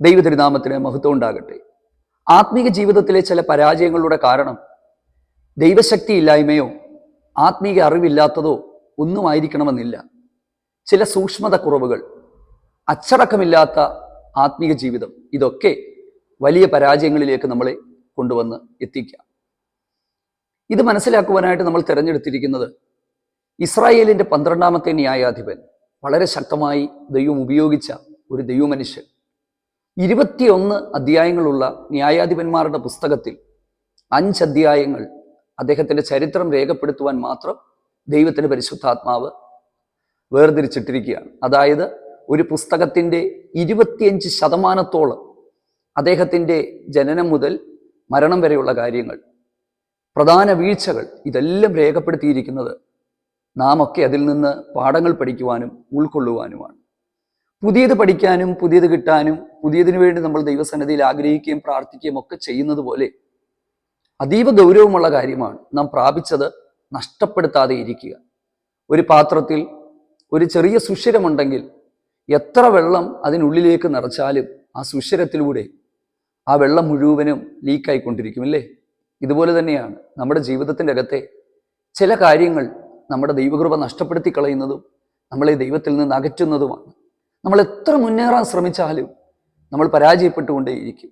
ദൈവതിരുനാമത്തിന് മഹത്വം ഉണ്ടാകട്ടെ. ആത്മീക ജീവിതത്തിലെ ചില പരാജയങ്ങളുടെ കാരണം ദൈവശക്തി ഇല്ലായ്മയോ ആത്മീക അറിവില്ലാത്തതോ ഒന്നും ആയിരിക്കണമെന്നില്ല ചില സൂക്ഷ്മത കുറവുകൾ അച്ചടക്കമില്ലാത്ത ആത്മീക ജീവിതം ഇതൊക്കെ വലിയ പരാജയങ്ങളിലേക്ക് നമ്മളെ കൊണ്ടുവന്ന് എത്തിക്കാം ഇത് മനസ്സിലാക്കുവാനായിട്ട് നമ്മൾ തിരഞ്ഞെടുത്തിരിക്കുന്നത് ഇസ്രായേലിന്റെ പന്ത്രണ്ടാമത്തെ ന്യായാധിപൻ വളരെ ശക്തമായി ദൈവം ഉപയോഗിച്ച ഒരു ദൈവമനുഷ്യൻ ഇരുപത്തിയൊന്ന് അധ്യായങ്ങളുള്ള ന്യായാധിപന്മാരുടെ പുസ്തകത്തിൽ അഞ്ച് അധ്യായങ്ങൾ അദ്ദേഹത്തിന്റെ ചരിത്രം രേഖപ്പെടുത്തുവാൻ മാത്രം ദൈവത്തിന്റെ പരിശുദ്ധാത്മാവ് വേർതിരിച്ചിട്ടിരിക്കുകയാണ്. അതായത് ഒരു പുസ്തകത്തിന്റെ ഇരുപത്തിയഞ്ച് ശതമാനത്തോളം അദ്ദേഹത്തിന്റെ ജനനം മുതൽ മരണം വരെയുള്ള കാര്യങ്ങൾ പ്രധാന വീഴ്ചകൾ ഇതെല്ലാം രേഖപ്പെടുത്തിയിരിക്കുന്നത് നാം ഒക്കെ അതിൽ നിന്ന് പാഠങ്ങൾ പഠിക്കുവാനും ഉൾക്കൊള്ളുവാനുമാണ്. പുതിയത് പഠിക്കാനും പുതിയത് കിട്ടാനും പുതിയതിനു വേണ്ടി നമ്മൾ ദൈവസന്നിധിയിൽ ആഗ്രഹിക്കുകയും പ്രാർത്ഥിക്കുകയും ഒക്കെ ചെയ്യുന്നത് പോലെ അതീവ ഗൗരവമുള്ള കാര്യമാണ് നാം പ്രാപിച്ചത് നഷ്ടപ്പെടുത്താതെ ഇരിക്കുക. ഒരു പാത്രത്തിൽ ഒരു ചെറിയ സുഷിരമുണ്ടെങ്കിൽ എത്ര വെള്ളം അതിനുള്ളിലേക്ക് നിറച്ചാലും ആ സുഷിരത്തിലൂടെ ആ വെള്ളം മുഴുവനും ലീക്കായിക്കൊണ്ടിരിക്കും അല്ലേ ഇതുപോലെ തന്നെയാണ് നമ്മുടെ ജീവിതത്തിന്റെ അകത്തെ ചില കാര്യങ്ങൾ നമ്മുടെ ദൈവകൃപ നഷ്ടപ്പെടുത്തി കളയുന്നതും നമ്മളെ ദൈവത്തിൽ നിന്ന് അകറ്റുന്നതുമാണ്. നമ്മൾ എത്ര മുന്നേറാൻ ശ്രമിച്ചാലും നമ്മൾ പരാജയപ്പെട്ടുകൊണ്ടേയിരിക്കും.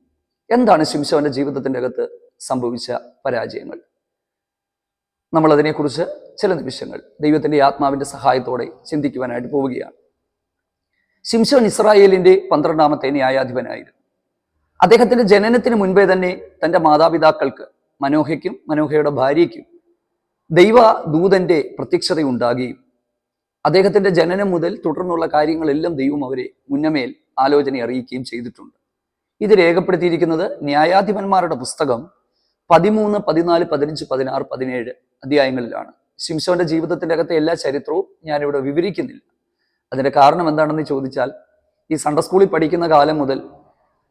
എന്താണ് ശിംശോന്റെ ജീവിതത്തിന്റെ അകത്ത് സംഭവിച്ച പരാജയങ്ങൾ? നമ്മൾ അതിനെക്കുറിച്ച് ചില നിമിഷങ്ങൾ ദൈവത്തിന്റെ ആത്മാവിന്റെ സഹായത്തോടെ ചിന്തിക്കുവാനായിട്ട് പോവുകയാണ്. ശിംശോൻ ഇസ്രായേലിന്റെ പന്ത്രണ്ടാമത്തെ ന്യായാധിപനായിരുന്നു. അദ്ദേഹത്തിന്റെ ജനനത്തിന് മുൻപേ തന്നെ തന്റെ മാതാപിതാക്കൾക്ക് മനോഹയ്ക്കും മനോഹയുടെ ഭാര്യയ്ക്കും ദൈവ ദൂതന്റെ പ്രത്യക്ഷതയുണ്ടാകുകയും അദ്ദേഹത്തിന്റെ ജനനം മുതൽ തുടർന്നുള്ള കാര്യങ്ങളെല്ലാം ദൈവം അവരെ മുന്നമേൽ ആലോചന അറിയിക്കുകയും ചെയ്തിട്ടുണ്ട്. ഇത് രേഖപ്പെടുത്തിയിരിക്കുന്നത് ന്യായാധിപന്മാരുടെ പുസ്തകം പതിമൂന്ന് പതിനാല് പതിനഞ്ച് പതിനാറ് പതിനേഴ് അധ്യായങ്ങളിലാണ്. ശിംശോന്റെ ജീവിതത്തിന്റെ അകത്തെ എല്ലാ ചരിത്രവും ഞാനിവിടെ വിവരിക്കുന്നില്ല. അതിന്റെ കാരണം എന്താണെന്ന് ചോദിച്ചാൽ ഈ സൺഡർ സ്കൂളിൽ പഠിക്കുന്ന കാലം മുതൽ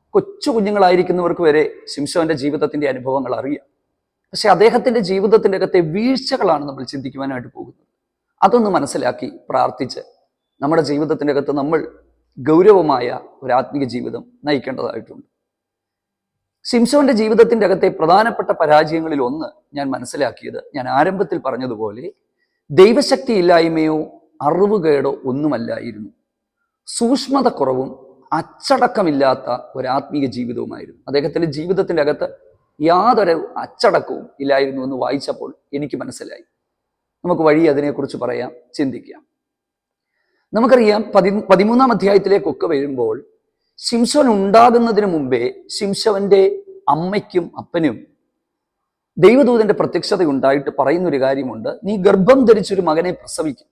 കൊച്ചു കുഞ്ഞുങ്ങളായിരിക്കുന്നവർക്ക് വരെ ശിംശോന്റെ ജീവിതത്തിന്റെ അനുഭവങ്ങൾ അറിയാം. പക്ഷെ അദ്ദേഹത്തിന്റെ ജീവിതത്തിന്റെ അകത്തെ വീഴ്ചകളാണ് നമ്മൾ ചിന്തിക്കുവാനായിട്ട് പോകുന്നത്. അതൊന്ന് മനസ്സിലാക്കി പ്രാർത്ഥിച്ച് നമ്മുടെ ജീവിതത്തിന്റെ അകത്ത് നമ്മൾ ഗൗരവമായ ഒരു ആത്മീക ജീവിതം നയിക്കേണ്ടതായിട്ടുണ്ട്. സിംസോന്റെ ജീവിതത്തിന്റെ അകത്തെ പ്രധാനപ്പെട്ട പരാജയങ്ങളിൽ ഒന്ന് ഞാൻ മനസ്സിലാക്കിയത് ഞാൻ ആരംഭത്തിൽ പറഞ്ഞതുപോലെ ദൈവശക്തി ഇല്ലായ്മയോ അറിവുകേടോ ഒന്നുമല്ലായിരുന്നു. സൂക്ഷ്മത കുറവും അച്ചടക്കമില്ലാത്ത ഒരു ജീവിതവുമായിരുന്നു. അദ്ദേഹത്തിന്റെ ജീവിതത്തിന്റെ അകത്ത് യാതൊരു അച്ചടക്കവും ഇല്ലായിരുന്നു എന്ന് വായിച്ചപ്പോൾ എനിക്ക് മനസ്സിലായി. നമുക്ക് വഴി അതിനെക്കുറിച്ച് പറയാം ചിന്തിക്കാം. നമുക്കറിയാം പതി പതിമൂന്നാം അധ്യായത്തിലേക്കൊക്കെ വരുമ്പോൾ ശിംശോൻ ഉണ്ടാകുന്നതിന് മുമ്പേ ശിംശവന്റെ അമ്മയ്ക്കും അപ്പനും ദൈവദൂതന്റെ പ്രത്യക്ഷത ഉണ്ടായിട്ട് പറയുന്നൊരു കാര്യമുണ്ട്. നീ ഗർഭം ധരിച്ചൊരു മകനെ പ്രസവിക്കും.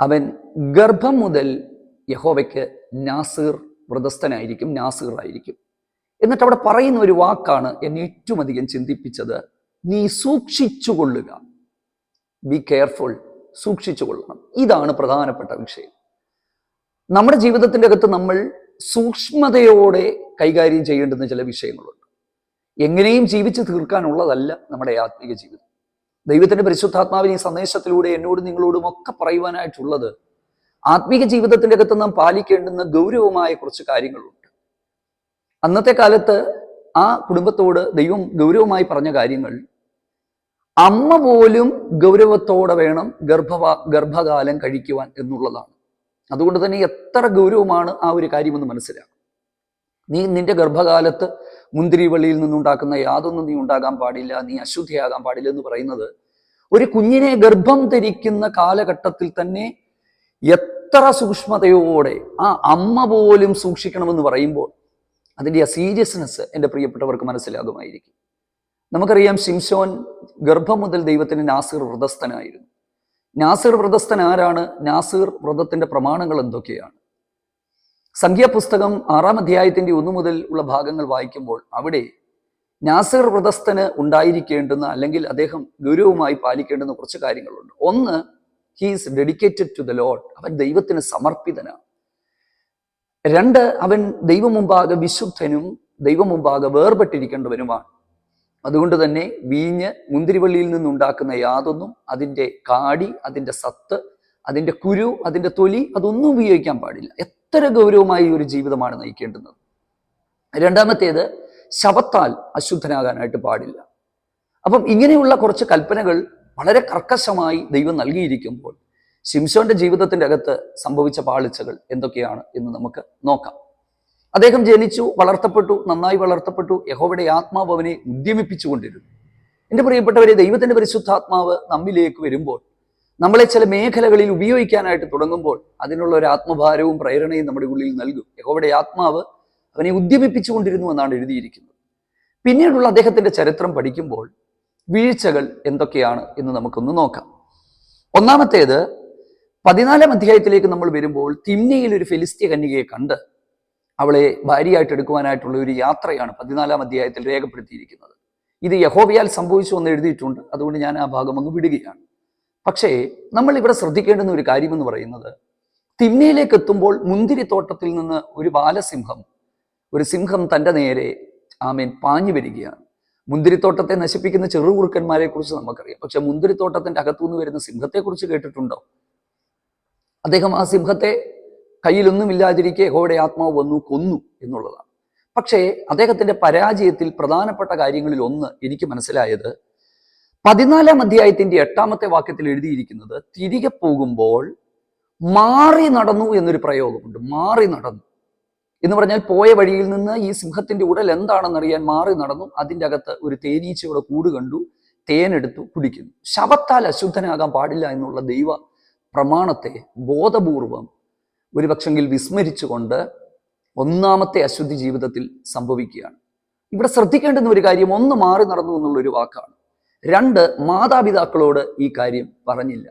അവൻ ഗർഭം മുതൽ യഹോവയ്ക്ക് നാസീർ വ്രതസ്ഥനായിരിക്കും നാസീർ ആയിരിക്കും എന്നിട്ട് അവിടെ പറയുന്ന ഒരു വാക്കാണ് എന്നെ ഏറ്റവും അധികം ചിന്തിപ്പിച്ചത്. നീ സൂക്ഷിച്ചുകൊള്ളുക. ബി കെയർഫുൾ സൂക്ഷിച്ചു കൊള്ളണം. ഇതാണ് പ്രധാനപ്പെട്ട വിഷയം. നമ്മുടെ ജീവിതത്തിന്റെ അകത്ത് നമ്മൾ സൂക്ഷ്മതയോടെ കൈകാര്യം ചെയ്യേണ്ടുന്ന ചില വിഷയങ്ങളുണ്ട്. എങ്ങനെയും ജീവിച്ച് തീർക്കാനുള്ളതല്ല നമ്മുടെ ആത്മീയ ജീവിതം. ദൈവത്തിന്റെ പരിശുദ്ധാത്മാവിന് ഈ സന്ദേശത്തിലൂടെ എന്നോടും നിങ്ങളോടും ഒക്കെ പറയുവാനായിട്ടുള്ളത് ആത്മീയ ജീവിതത്തിന്റെ അകത്ത് നാം പാലിക്കേണ്ടുന്ന ഗൗരവമായ കുറച്ച് കാര്യങ്ങളുണ്ട്. അന്നത്തെ കാലത്ത് ആ കുടുംബത്തോട് ദൈവം ഗൗരവമായി പറഞ്ഞ കാര്യങ്ങൾ അമ്മ പോലും ഗൗരവത്തോടെ വേണം ഗർഭവാ ഗർഭകാലം കഴിക്കുവാൻ എന്നുള്ളതാണ്. അതുകൊണ്ട് തന്നെ എത്ര ഗൗരവമാണ് ആ ഒരു കാര്യമെന്ന് മനസ്സിലാക്കും. നീ നിന്റെ ഗർഭകാലത്ത് മുന്തിരിവള്ളിയിൽ നിന്നുണ്ടാക്കുന്ന യാതൊന്നും നീ ഉണ്ടാകാൻ പാടില്ല നീ അശുദ്ധിയാകാൻ പാടില്ല എന്ന് പറയുന്നത് ഒരു കുഞ്ഞിനെ ഗർഭം ധരിക്കുന്ന കാലഘട്ടത്തിൽ തന്നെ എത്ര സൂക്ഷ്മതയോടെ ആ അമ്മ പോലും സൂക്ഷിക്കണമെന്ന് പറയുമ്പോൾ അതിന്റെ ആ സീരിയസ്നെസ് എന്റെ പ്രിയപ്പെട്ടവർക്ക് മനസ്സിലാകുമായിരിക്കും. നമുക്കറിയാം ശിംശോൻ ഗർഭം മുതൽ ദൈവത്തിന് നാസിർ വ്രതസ്ഥനായിരുന്നു. നാസിർ വ്രതസ്ഥൻ ആരാണ്? നാസിർ വ്രതത്തിന്റെ പ്രമാണങ്ങൾ എന്തൊക്കെയാണ്? സംഖ്യാപുസ്തകം ആറാം അധ്യായത്തിന്റെ ഒന്നു മുതൽ ഉള്ള ഭാഗങ്ങൾ വായിക്കുമ്പോൾ അവിടെ നാസിർ വ്രതസ്ഥന് ഉണ്ടായിരിക്കേണ്ടുന്ന അല്ലെങ്കിൽ അദ്ദേഹം ഗൗരവമായി പാലിക്കേണ്ടുന്ന കുറച്ച് കാര്യങ്ങളുണ്ട്. ഒന്ന് he's dedicated to the lord അവൻ ദൈവത്തിന് സമർപ്പിതനാണ്. രണ്ട് അവൻ ദൈവം മുമ്പാകെ വിശുദ്ധനും ദൈവം മുമ്പാകെ വേർപെട്ടിരിക്കേണ്ടവനുമാണ്. അതുകൊണ്ട് തന്നെ വീഞ്ഞ് മുന്തിരിവള്ളിയിൽ നിന്നുണ്ടാക്കുന്ന യാതൊന്നും അതിന്റെ കാടി അതിന്റെ സത്ത് അതിന്റെ കുരു അതിന്റെ തൊലി അതൊന്നും ഉപയോഗിക്കാൻ പാടില്ല. എത്ര ഗൗരവമായി ഒരു ജീവിതമാണ് നയിക്കേണ്ടുന്നത്. രണ്ടാമത്തേത് ശവത്താൽ അശുദ്ധനാകാനായിട്ട് പാടില്ല. അപ്പം ഇങ്ങനെയുള്ള കുറച്ച് കൽപ്പനകൾ വളരെ കർക്കശമായി ദൈവം നൽകിയിരിക്കുമ്പോൾ ശിംശോന്റെ ജീവിതത്തിന്റെ അകത്ത് സംഭവിച്ച പാളിച്ചകൾ എന്തൊക്കെയാണ് എന്ന് നമുക്ക് നോക്കാം. അദ്ദേഹം ജനിച്ചു വളർത്തപ്പെട്ടു നന്നായി വളർത്തപ്പെട്ടു. യഹോവയുടെ ആത്മാവ് അവനെ ഉദ്യമിപ്പിച്ചുകൊണ്ടിരുന്നു. എന്റെ പ്രിയപ്പെട്ടവരെ ദൈവത്തിന്റെ പരിശുദ്ധാത്മാവ് നമ്മിലേക്ക് വരുമ്പോൾ നമ്മളെ ചില മേഖലകളിൽ ഉപയോഗിക്കാനായിട്ട് തുടങ്ങുമ്പോൾ അതിനുള്ള ഒരു ആത്മഭാരവും പ്രേരണയും നമ്മുടെ ഉള്ളിൽ നൽകും. യഹോവയുടെ ആത്മാവ് അവനെ ഉദ്യമിപ്പിച്ചുകൊണ്ടിരുന്നു എന്നാണ് എഴുതിയിരിക്കുന്നത്. പിന്നീടുള്ള അദ്ദേഹത്തിന്റെ ചരിത്രം പഠിക്കുമ്പോൾ വീഴ്ചകൾ എന്തൊക്കെയാണ് എന്ന് നമുക്കൊന്ന് നോക്കാം. ഒന്നാമത്തേത് പതിനാലാം അധ്യായത്തിലേക്ക് നമ്മൾ വരുമ്പോൾ തിമ്നയിൽ ഒരു ഫെലിസ്തീയ കന്യകയെ കണ്ട് അവളെ ഭാര്യയായിട്ട് എടുക്കുവാനായിട്ടുള്ള ഒരു യാത്രയാണ് പതിനാലാം അധ്യായത്തിൽ രേഖപ്പെടുത്തിയിരിക്കുന്നത്. ഇത് യഹോവയാൽ സംഭവിച്ചു എന്ന് എഴുതിയിട്ടുണ്ട്. അതുകൊണ്ട് ഞാൻ ആ ഭാഗം അങ്ങ് വിടുകയാണ്. പക്ഷേ നമ്മൾ ഇവിടെ ശ്രദ്ധിക്കേണ്ടുന്ന ഒരു കാര്യമെന്ന് പറയുന്നത് തിമ്നയിലേക്ക് എത്തുമ്പോൾ മുന്തിരിത്തോട്ടത്തിൽ നിന്ന് ഒരു ബാലസിംഹം ഒരു സിംഹം തന്റെ നേരെ ആമേൻ പാഞ്ഞു വരികയാണ്. മുന്തിരിത്തോട്ടത്തെ നശിപ്പിക്കുന്ന ചെറുകുറുക്കന്മാരെ കുറിച്ച് നമുക്കറിയാം. പക്ഷെ മുന്തിരിത്തോട്ടത്തിന്റെ അകത്തുനിന്ന് വരുന്ന സിംഹത്തെക്കുറിച്ച് കേട്ടിട്ടുണ്ടോ? അദ്ദേഹം ആ സിംഹത്തെ കയ്യിലൊന്നുമില്ലാതിരിക്കെ ഹോയുടെ ആത്മാവ് വന്നു കൊന്നു എന്നുള്ളതാണ്. പക്ഷേ അദ്ദേഹത്തിന്റെ പരാജയത്തിൽ പ്രധാനപ്പെട്ട കാര്യങ്ങളിൽ ഒന്ന് എനിക്ക് മനസ്സിലായത് പതിനാലാം അധ്യായത്തിന്റെ എട്ടാമത്തെ വാക്യത്തിൽ എഴുതിയിരിക്കുന്നത് തിരികെ പോകുമ്പോൾ മാറി നടന്നു എന്നൊരു പ്രയോഗമുണ്ട്. മാറി നടന്നു. എന്ന് പറഞ്ഞാൽ പോയ വഴിയിൽ നിന്ന് ഈ സിംഹത്തിന്റെ ഉടൽ എന്താണെന്നറിയാൻ മാറി നടന്നു. അതിന്റെ അകത്ത് ഒരു തേനീച്ചയുടെ കൂട് കണ്ടു. തേനെടുത്തു കുടിക്കുന്നു. ശവത്താൽ അശുദ്ധനാകാൻ പാടില്ല എന്നുള്ള ദൈവ പ്രമാണത്തെ ബോധപൂർവം ഒരു പക്ഷെങ്കിൽ വിസ്മരിച്ചുകൊണ്ട് ഒന്നാമത്തെ അശുദ്ധി ജീവിതത്തിൽ സംഭവിക്കുകയാണ്. ഇവിടെ ശ്രദ്ധിക്കേണ്ടുന്ന ഒരു കാര്യം ഒന്ന് മാറി നടന്നു എന്നുള്ളൊരു വാക്കാണ്. രണ്ട് മാതാപിതാക്കളോട് ഈ കാര്യം പറഞ്ഞില്ല.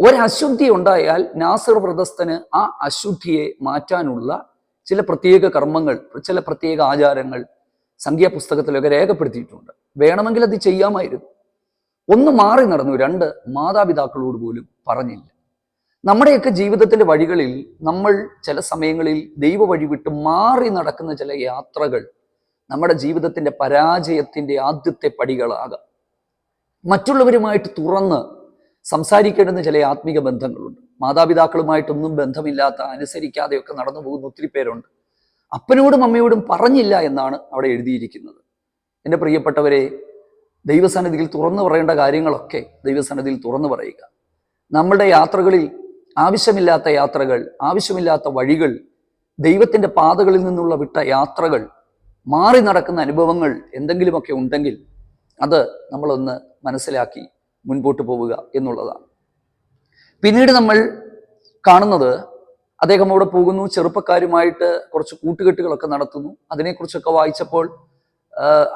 ഒരശുദ്ധി ഉണ്ടായാൽ നാസർ വ്രതസ്ഥന് ആ അശുദ്ധിയെ മാറ്റാനുള്ള ചില പ്രത്യേക കർമ്മങ്ങൾ ചില പ്രത്യേക ആചാരങ്ങൾ സംഖ്യാപുസ്തകത്തിലൊക്കെ രേഖപ്പെടുത്തിയിട്ടുണ്ട്. വേണമെങ്കിൽ അത് ചെയ്യാമായിരുന്നു. ഒന്ന് മാറി നടന്നു. രണ്ട് മാതാപിതാക്കളോട് പോലും പറഞ്ഞില്ല. നമ്മുടെയൊക്കെ ജീവിതത്തിന്റെ വഴികളിൽ നമ്മൾ ചില സമയങ്ങളിൽ ദൈവ വഴി വിട്ട് മാറി നടക്കുന്ന ചില യാത്രകൾ നമ്മുടെ ജീവിതത്തിന്റെ പരാജയത്തിന്റെ ആദ്യത്തെ പടികളാകാം. മറ്റുള്ളവരുമായിട്ട് തുറന്ന് സംസാരിക്കേണ്ടുന്ന ചില ആത്മീക ബന്ധങ്ങളുണ്ട്. മാതാപിതാക്കളുമായിട്ടൊന്നും ബന്ധമില്ലാത്ത അനുസരിക്കാതെയൊക്കെ നടന്നു പോകുന്ന ഒത്തിരി പേരുണ്ട്. അപ്പനോടും അമ്മയോടും പറഞ്ഞില്ല എന്നാണ് അവിടെ എഴുതിയിരിക്കുന്നത്. എന്റെ പ്രിയപ്പെട്ടവരെ ദൈവസന്നിധിയിൽ തുറന്നു പറയേണ്ട കാര്യങ്ങളൊക്കെ ദൈവസന്നിധിയിൽ തുറന്നു പറയുക. നമ്മളുടെ യാത്രകളിൽ ആവശ്യമില്ലാത്ത യാത്രകൾ ആവശ്യമില്ലാത്ത വഴികൾ ദൈവത്തിന്റെ പാതകളിൽ നിന്നുള്ള വിട്ട യാത്രകൾ മാറി നടക്കുന്ന അനുഭവങ്ങൾ എന്തെങ്കിലുമൊക്കെ ഉണ്ടെങ്കിൽ അത് നമ്മളൊന്ന് മനസ്സിലാക്കി മുൻപോട്ട് പോവുക എന്നുള്ളതാണ്. പിന്നീട് നമ്മൾ കാണുന്നത് അദ്ദേഹം അവിടെ പോകുന്നു ചെറുപ്പക്കാരുമായിട്ട് കുറച്ച് കൂട്ടുകെട്ടുകളൊക്കെ നടത്തുന്നു. അതിനെക്കുറിച്ചൊക്കെ വായിച്ചപ്പോൾ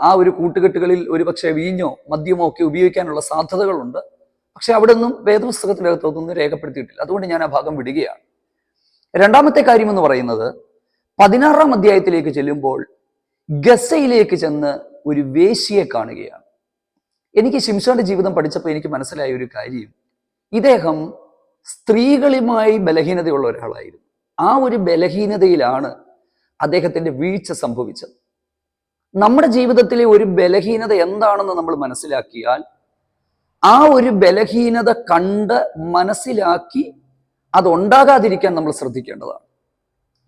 ആ ഒരു കൂട്ടുകെട്ടുകളിൽ ഒരുപക്ഷെ വീഞ്ഞോ മദ്യമോ ഒക്കെ ഉപയോഗിക്കാനുള്ള സാധ്യതകളുണ്ട്. പക്ഷെ അവിടെ ഒന്നും നിന്നും വേദപുസ്തകത്തിനകത്തൊന്നും രേഖപ്പെടുത്തിയിട്ടില്ല. അതുകൊണ്ട് ഞാൻ ആ ഭാഗം വിടുകയാണ്. രണ്ടാമത്തെ കാര്യം എന്ന് പറയുന്നത് പതിനാറാം അധ്യായത്തിലേക്ക് ചെല്ലുമ്പോൾ ഗസയിലേക്ക് ചെന്ന് ഒരു വേശിയെ കാണുകയാണ്. എനിക്ക് ശിംഷോന്റെ ജീവിതം പഠിച്ചപ്പോൾ എനിക്ക് മനസ്സിലായ ഒരു കാര്യം. ഇദ്ദേഹം സ്ത്രീകളുമായി ബലഹീനതയുള്ള ഒരാളായിരുന്നു. ആ ഒരു ബലഹീനതയിലാണ് അദ്ദേഹത്തിന്റെ വീഴ്ച സംഭവിച്ചത്. നമ്മുടെ ജീവിതത്തിലെ ഒരു ബലഹീനത എന്താണെന്ന് നമ്മൾ മനസ്സിലാക്കിയാൽ ആ ഒരു ബലഹീനത കണ്ട് മനസ്സിലാക്കി അതുണ്ടാകാതിരിക്കാൻ നമ്മൾ ശ്രദ്ധിക്കേണ്ടതാണ്.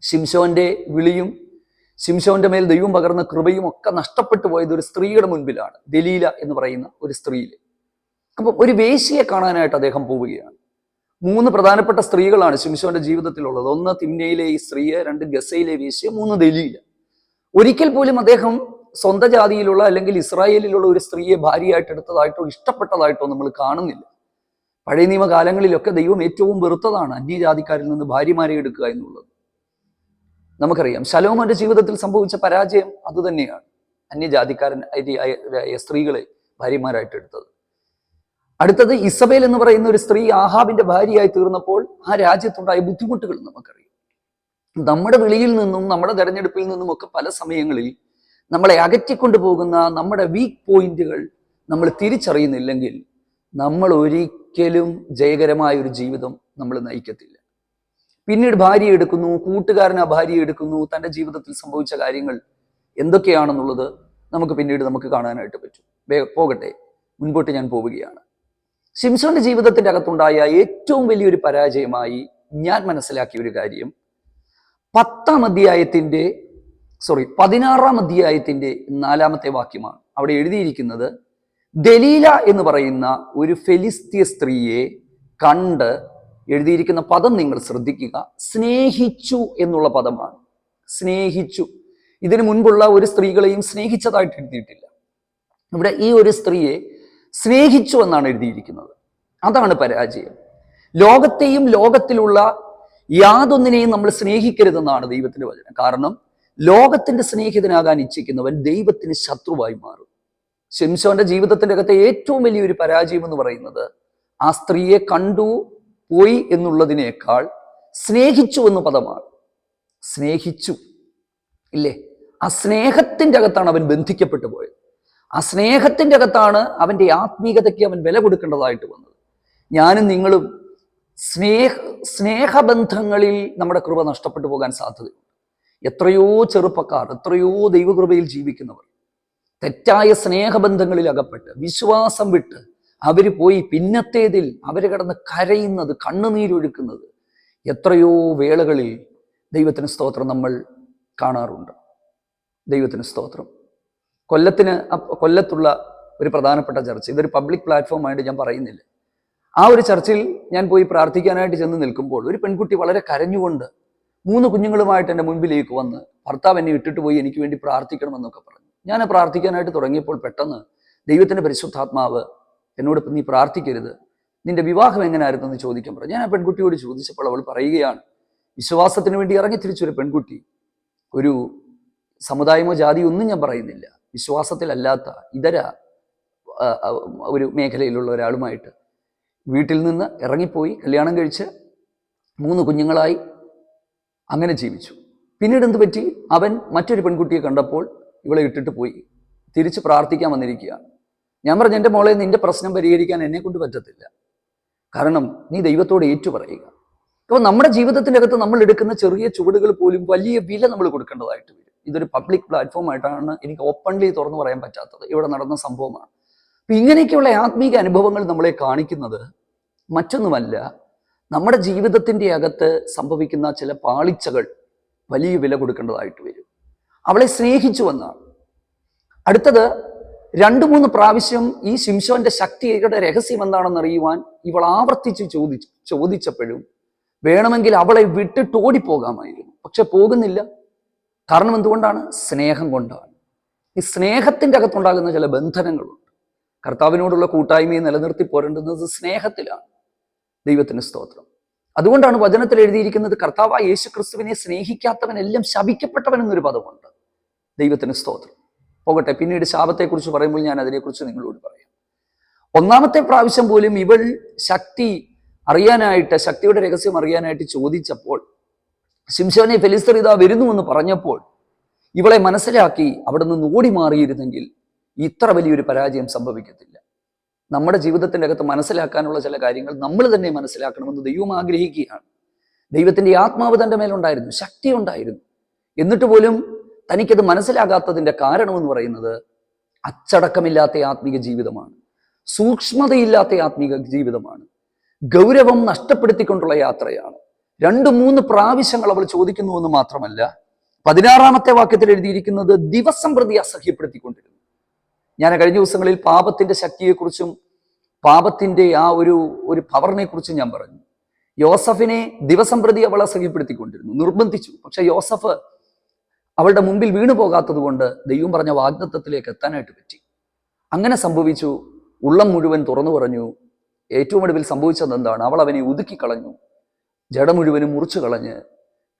ശിംശോന്റെ വിളിയും ശിംശോന്റെ മേൽ ദൈവം പകർന്ന കൃപയും ഒക്കെ നഷ്ടപ്പെട്ടു പോയത് ഒരു സ്ത്രീയുടെ മുൻപിലാണ്. ദലീല എന്ന് പറയുന്ന ഒരു സ്ത്രീയിൽ. അപ്പം ഒരു വേശിയെ കാണാനായിട്ട് അദ്ദേഹം പോവുകയാണ്. മൂന്ന് പ്രധാനപ്പെട്ട സ്ത്രീകളാണ് ശിംശോന്റെ ജീവിതത്തിലുള്ളത്. ഒന്ന് തിമ്നയിലെ ഈ സ്ത്രീയെ രണ്ട് ഗസയിലെ വേശ്യ മൂന്ന് ദലീല. ഒരിക്കൽ പോലും അദ്ദേഹം സ്വന്തം ജാതിയിലുള്ള അല്ലെങ്കിൽ ഇസ്രായേലിലുള്ള ഒരു സ്ത്രീയെ ഭാര്യയായിട്ട് എടുത്തതായിട്ടോ ഇഷ്ടപ്പെട്ടതായിട്ടോ നമ്മൾ കാണുന്നില്ല. പഴയ നിയമകാലങ്ങളിലൊക്കെ ദൈവം ഏറ്റവും വെറുത്തതാണ് അന്യജാതിക്കാരിൽ നിന്ന് ഭാര്യമാരെ എടുക്കുക എന്നുള്ളത്. നമുക്കറിയാം ശലോമോന്റെ ജീവിതത്തിൽ സംഭവിച്ച പരാജയം അതുതന്നെയാണ് അന്യജാതിക്കാരൻ സ്ത്രീകളെ ഭാര്യമാരായിട്ട് എടുത്തത്. അടുത്തത് ഇസബേൽ എന്ന് പറയുന്ന ഒരു സ്ത്രീ ആഹാബിന്റെ ഭാര്യയായി തീർന്നപ്പോൾ ആ രാജ്യത്തുണ്ടായ ബുദ്ധിമുട്ടുകൾ നമുക്കറിയാം. നമ്മുടെ വിളിയിൽ നിന്നും നമ്മുടെ തെരഞ്ഞെടുപ്പിൽ നിന്നും ഒക്കെ പല സമയങ്ങളിൽ നമ്മളെ അകറ്റിക്കൊണ്ടു പോകുന്ന നമ്മുടെ വീക്ക് പോയിന്റുകൾ നമ്മൾ തിരിച്ചറിയുന്നില്ലെങ്കിൽ നമ്മൾ ഒരിക്കലും ജയകരമായ ഒരു ജീവിതം നമ്മൾ നയിക്കത്തില്ല. പിന്നീട് ഭാര്യ എടുക്കുന്നു കൂട്ടുകാരൻ ആ ഭാര്യ എടുക്കുന്നു തന്റെ ജീവിതത്തിൽ സംഭവിച്ച കാര്യങ്ങൾ എന്തൊക്കെയാണെന്നുള്ളത് നമുക്ക് പിന്നീട് നമുക്ക് കാണാനായിട്ട് പറ്റും. പോകട്ടെ. മുൻപോട്ട് ഞാൻ പോവുകയാണ്. ശിംസോന്റെ ജീവിതത്തിന്റെ അകത്തുണ്ടായ ഏറ്റവും വലിയൊരു പരാജയമായി ഞാൻ മനസ്സിലാക്കിയ ഒരു കാര്യം പത്താം അധ്യായത്തിന്റെ സോറി പതിനാറാം അധ്യായത്തിന്റെ നാലാമത്തെ വാക്യമാണ്. അവിടെ എഴുതിയിരിക്കുന്നത് ദലീല എന്ന് പറയുന്ന ഒരു ഫെലിസ്തീയ സ്ത്രീയെ കണ്ട് എഴുതിയിരിക്കുന്ന പദം നിങ്ങൾ ശ്രദ്ധിക്കുക. സ്നേഹിച്ചു എന്നുള്ള പദമാണ്. സ്നേഹിച്ചു. ഇതിനു മുൻപുള്ള ഒരു സ്ത്രീകളെയും സ്നേഹിച്ചതായിട്ട് എഴുതിയിട്ടില്ല. ഇവിടെ ഈ ഒരു സ്ത്രീയെ സ്നേഹിച്ചു എന്നാണ് എഴുതിയിരിക്കുന്നത്. അതാണ് പരാജയം. ലോകത്തെയും ലോകത്തിലുള്ള യാതൊന്നിനെയും നമ്മൾ സ്നേഹിക്കരുതെന്നാണ് ദൈവത്തിന്റെ വചനം. കാരണം ലോകത്തിന്റെ സ്നേഹിതനാകാൻ ഇച്ഛിക്കുന്നവൻ ദൈവത്തിന് ശത്രുവായി മാറും. ശിംശോന്റെ ജീവിതത്തിന്റെ അകത്തെ ഏറ്റവും വലിയൊരു പരാജയം എന്ന് പറയുന്നത് ആ സ്ത്രീയെ കണ്ടു പോയി എന്നുള്ളതിനേക്കാൾ സ്നേഹിച്ചു എന്ന പദമാണ്. സ്നേഹിച്ചു. ഇല്ലേ? ആ സ്നേഹത്തിന്റെ അകത്താണ് അവൻ ബന്ധിക്കപ്പെട്ടു പോയത്. ആ സ്നേഹത്തിന്റെ അകത്താണ് അവന്റെ ആത്മീയതയ്ക്ക് അവൻ വില കൊടുക്കേണ്ടതായിട്ട് വന്നത്. ഞാനും നിങ്ങളും സ്നേഹ സ്നേഹബന്ധങ്ങളിൽ നമ്മുടെ കൃപ നഷ്ടപ്പെട്ടു പോകാൻ സാധ്യതയുണ്ട്. എത്രയോ ചെറുപ്പക്കാർ എത്രയോ ദൈവകൃപയിൽ ജീവിക്കുന്നവർ തെറ്റായ സ്നേഹബന്ധങ്ങളിൽ അകപ്പെട്ട് വിശ്വാസം വിട്ട് അവർ പോയി പിന്നത്തേതിൽ അവർ കിടന്ന് കരയുന്നത് കണ്ണുനീരൊഴുക്കുന്നത് എത്രയോ വേളകളിൽ ദൈവത്തിന് സ്തോത്രം നമ്മൾ കാണാറുണ്ട്. ദൈവത്തിന് സ്തോത്രം. കൊല്ലത്തിന് കൊല്ലത്തുള്ള ഒരു പ്രധാനപ്പെട്ട ചർച്ച ഇതൊരു പബ്ലിക് പ്ലാറ്റ്ഫോം ആയിട്ട് ഞാൻ പറയുന്നില്ല. ആ ഒരു ചർച്ചിൽ ഞാൻ പോയി പ്രാർത്ഥിക്കാനായിട്ട് ചെന്ന് നിൽക്കുമ്പോൾ ഒരു പെൺകുട്ടി വളരെ കരഞ്ഞുകൊണ്ട് മൂന്ന് കുഞ്ഞുങ്ങളുമായിട്ട് എന്റെ മുൻപിലേക്ക് വന്ന് ഭർത്താവ് എന്നെ ഇട്ടിട്ട് പോയി എനിക്ക് വേണ്ടി പ്രാർത്ഥിക്കണമെന്നൊക്കെ പറഞ്ഞു. ഞാൻ പ്രാർത്ഥിക്കാനായിട്ട് തുടങ്ങിയപ്പോൾ പെട്ടെന്ന് ദൈവത്തിന്റെ പരിശുദ്ധാത്മാവ് എന്നോട് നീ പ്രാർത്ഥിക്കരുത് നിന്റെ വിവാഹം എങ്ങനെയായിരുന്നു എന്ന് ചോദിക്കാൻ പറഞ്ഞു. ഞാൻ ആ പെൺകുട്ടിയോട് ചോദിച്ചപ്പോൾ അവൾ പറയുകയാണ് വിശ്വാസത്തിന് വേണ്ടി ഇറങ്ങി തിരിച്ചൊരു പെൺകുട്ടി ഒരു സമുദായമോ ജാതിയോ ഒന്നും ഞാൻ പറയുന്നില്ല. വിശ്വാസത്തിലല്ലാത്ത ഇതര ഒരു മേഖലയിലുള്ള ഒരാളുമായിട്ട് വീട്ടിൽ നിന്ന് ഇറങ്ങിപ്പോയി കല്യാണം കഴിച്ച് മൂന്ന് കുഞ്ഞുങ്ങളായി. അങ്ങനെ ജീവിച്ചു. പിന്നീട് എന്ത് പറ്റി? അവൻ മറ്റൊരു പെൺകുട്ടിയെ കണ്ടപ്പോൾ ഇവളെ ഇട്ടിട്ട് പോയി. തിരിച്ച് പ്രാർത്ഥിക്കാൻ വന്നിരിക്കുക ഞാൻ പറഞ്ഞു എന്റെ മോളെ നിന്റെ പ്രശ്നം പരിഹരിക്കാൻ എന്നെ കൊണ്ട് പറ്റത്തില്ല. കാരണം നീ ദൈവത്തോട് ഏറ്റു പറയുക. അപ്പോൾ നമ്മുടെ ജീവിതത്തിന്റെ അകത്ത് നമ്മൾ എടുക്കുന്ന ചെറിയ ചുവടുകൾ പോലും വലിയ വില നമ്മൾ കൊടുക്കേണ്ടതായിട്ട് വരും. ഇതൊരു പബ്ലിക് പ്ലാറ്റ്ഫോം ആയിട്ടാണ് എനിക്ക് ഓപ്പൺലി തുറന്നു പറയാൻ പറ്റാത്തത്. ഇവിടെ നടന്ന സംഭവമാണ്. അപ്പൊ ഇങ്ങനെയൊക്കെയുള്ള ആത്മീക അനുഭവങ്ങൾ നമ്മളെ കാണിക്കുന്നത് മറ്റൊന്നുമല്ല നമ്മുടെ ജീവിതത്തിന്റെ അകത്ത് സംഭവിക്കുന്ന ചില പാളിച്ചകൾ വലിയ വില കൊടുക്കേണ്ടതായിട്ട് വരും. അവളെ സ്നേഹിച്ചു എന്നാണ് അടുത്തത് രണ്ടു മൂന്ന് പ്രാവശ്യം ഈ ശിംശോന്റെ ശക്തിയുടെ രഹസ്യം എന്താണെന്ന് അറിയുവാൻ ഇവൾ ആവർത്തിച്ച് ചോദി ചോദിച്ചപ്പോഴും വേണമെങ്കിൽ അവളെ വിട്ടിട്ട് ഓടിപ്പോകാമായിരുന്നു. പക്ഷെ പോകുന്നില്ല. കാരണം എന്തുകൊണ്ടാണ്? സ്നേഹം കൊണ്ടാണ്. ഈ സ്നേഹത്തിന്റെ അകത്തുണ്ടാകുന്ന ചില ബന്ധനങ്ങളുണ്ട്. കർത്താവിനോടുള്ള കൂട്ടായ്മയെ നിലനിർത്തി പോരേണ്ടുന്നത് സ്നേഹത്തിലാണ്. ദൈവത്തിന് സ്തോത്രം. അതുകൊണ്ടാണ് വചനത്തിൽ എഴുതിയിരിക്കുന്നത് കർത്താവ് യേശു ക്രിസ്തുവിനെ സ്നേഹിക്കാത്തവനെല്ലാം ശപിക്കപ്പെട്ടവൻ എന്നൊരു പദമുണ്ട്. ദൈവത്തിന് സ്തോത്രം. പോകട്ടെ പിന്നീട് ശാപത്തെക്കുറിച്ച് പറയുമ്പോൾ ഞാൻ അതിനെക്കുറിച്ച് നിങ്ങളോട് പറയാം. ഒന്നാമത്തെ പ്രാവശ്യം പോലും ഇവൾ ശക്തി അറിയാനായിട്ട് ശക്തിയുടെ രഹസ്യം അറിയാനായിട്ട് ചോദിച്ചപ്പോൾ ശിംശോനെ ഫെലിസ്തർ ഇതാ വരുന്നുവെന്ന് പറഞ്ഞപ്പോൾ ഇവളെ മനസ്സിലാക്കി അവിടെ നിന്ന് ഓടി മാറിയിരുന്നെങ്കിൽ ഇത്ര വലിയൊരു പരാജയം സംഭവിക്കത്തില്ല. നമ്മുടെ ജീവിതത്തിന്റെ അകത്ത് മനസ്സിലാക്കാനുള്ള ചില കാര്യങ്ങൾ നമ്മൾ തന്നെ മനസ്സിലാക്കണമെന്ന് ദൈവം ആഗ്രഹിക്കുകയാണ്. ദൈവത്തിന്റെ ആത്മാവ് തന്റെ മേലുണ്ടായിരുന്നു ശക്തി ഉണ്ടായിരുന്നു. എന്നിട്ട് പോലും തനിക്കത് മനസ്സിലാകാത്തതിന്റെ കാരണമെന്ന് പറയുന്നത് അച്ചടക്കമില്ലാത്ത ആത്മീക ജീവിതമാണ് സൂക്ഷ്മതയില്ലാത്ത ആത്മീക ജീവിതമാണ് ഗൗരവം നഷ്ടപ്പെടുത്തിക്കൊണ്ടുള്ള യാത്രയാണ്. രണ്ട് മൂന്ന് പ്രാവശ്യങ്ങൾ അവൾ ചോദിക്കുന്നുവെന്ന് മാത്രമല്ല പതിനാറാമത്തെ വാക്യത്തിൽ എഴുതിയിരിക്കുന്നത് ദിവസം പ്രതി അസഹ്യപ്പെടുത്തിക്കൊണ്ടിരുന്നു. ഞാൻ കഴിഞ്ഞ ദിവസങ്ങളിൽ പാപത്തിന്റെ ശക്തിയെക്കുറിച്ചും പാപത്തിന്റെ ആ ഒരു ഒരു പവറിനെ കുറിച്ചും ഞാൻ പറഞ്ഞു. യോസഫിനെ ദിവസം പ്രതി അവൾ അസഹ്യപ്പെടുത്തിക്കൊണ്ടിരുന്നു നിർബന്ധിച്ചു. പക്ഷെ യോസഫ് അവളുടെ മുമ്പിൽ വീണു പോകാത്തത് കൊണ്ട് ദൈവം പറഞ്ഞ വാഗ്ദത്വത്തിലേക്ക് എത്താനായിട്ട് പറ്റി. അങ്ങനെ സംഭവിച്ചു. ഉള്ളം മുഴുവൻ തുറന്നു പറഞ്ഞു. ഏറ്റവും ഒടുവിൽ സംഭവിച്ചത് എന്താണ്? അവൾ അവനെ ഒതുക്കിക്കളഞ്ഞു ജഡ മുഴുവനും മുറിച്ചു കളഞ്ഞ്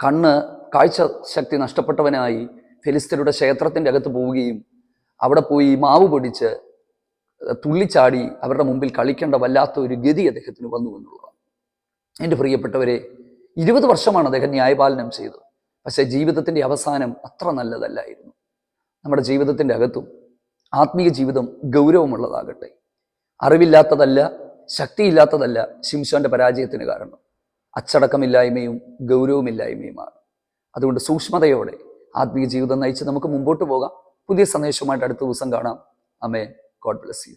കണ്ണ് കാഴ്ച ശക്തി നഷ്ടപ്പെട്ടവനായി ഫെലിസ്തരുടെ ക്ഷേത്രത്തിന്റെ അകത്ത് പോവുകയും അവിടെ പോയി മാവ് പൊടിച്ച് തുള്ളിച്ചാടി അവരുടെ മുമ്പിൽ കളിക്കേണ്ട വല്ലാത്ത ഒരു ഗതി അദ്ദേഹത്തിന് വന്നു എന്നുള്ളതാണ്. എന്റെ പ്രിയപ്പെട്ടവരെ ഇരുപത് വർഷമാണ് അദ്ദേഹം ന്യായപാലനം ചെയ്തത്. പക്ഷേ ജീവിതത്തിന്റെ അവസാനം അത്ര നല്ലതല്ലായിരുന്നു. നമ്മുടെ ജീവിതത്തിന്റെ അകത്തും ആത്മീയ ജീവിതം ഗൗരവമുള്ളതാകട്ടെ. അറിവില്ലാത്തതല്ല ശക്തിയില്ലാത്തതല്ല ശിംശോന്റെ പരാജയത്തിന് കാരണം. അച്ചടക്കമില്ലായ്മയും ഗൗരവമില്ലായ്മയുമാണ്. അതുകൊണ്ട് സൂക്ഷ്മതയോടെ ആത്മീയ ജീവിതം നയിച്ച് നമുക്ക് മുമ്പോട്ട് പോകാം. പുതിയ സന്ദേശവുമായിട്ട് അടുത്ത ദിവസം കാണാം. അമേ ഗോഡ് ബ്ലെസ് യു